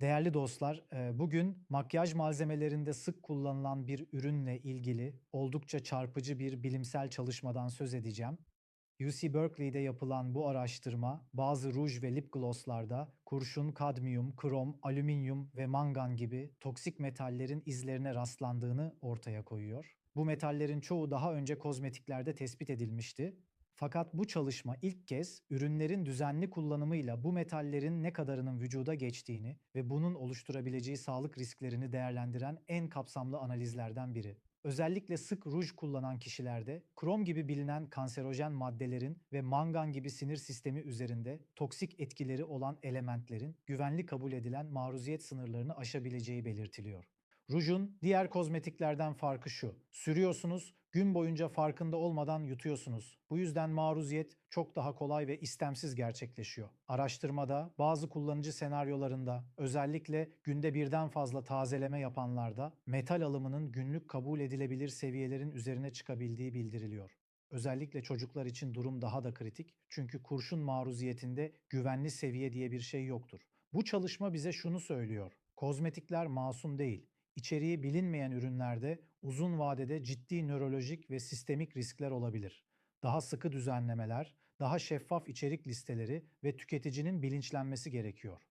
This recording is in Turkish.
Değerli dostlar, e, bugün makyaj malzemelerinde sık kullanılan bir ürünle ilgili oldukça çarpıcı bir bilimsel çalışmadan söz edeceğim. UC Berkeley'de yapılan bu araştırma bazı ruj ve lip glosslarda kurşun, kadmiyum, krom, alüminyum ve mangan gibi toksik metallerin izlerine rastlandığını ortaya koyuyor. Bu metallerin çoğu daha önce kozmetiklerde tespit edilmişti. Fakat bu çalışma ilk kez ürünlerin düzenli kullanımıyla bu metallerin ne kadarının vücuda geçtiğini ve bunun oluşturabileceği sağlık risklerini değerlendiren en kapsamlı analizlerden biri. Özellikle sık ruj kullanan kişilerde krom gibi bilinen kanserojen maddelerin ve mangan gibi sinir sistemi üzerinde toksik etkileri olan elementlerin güvenli kabul edilen maruziyet sınırlarını aşabileceği belirtiliyor. Rujun diğer kozmetiklerden farkı şu. Sürüyorsunuz, gün boyunca farkında olmadan yutuyorsunuz. Bu yüzden maruziyet çok daha kolay ve istemsiz gerçekleşiyor. Araştırmada bazı kullanıcı senaryolarında özellikle günde birden fazla tazeleme yapanlarda metal alımının günlük kabul edilebilir seviyelerin üzerine çıkabildiği bildiriliyor. Özellikle çocuklar için durum daha da kritik çünkü kurşun maruziyetinde güvenli seviye diye bir şey yoktur. Bu çalışma bize şunu söylüyor. Kozmetikler masum değil. İçeriği bilinmeyen ürünlerde uzun vadede ciddi nörolojik ve sistemik riskler olabilir. Daha sıkı düzenlemeler, daha şeffaf içerik listeleri ve tüketicinin bilinçlenmesi gerekiyor.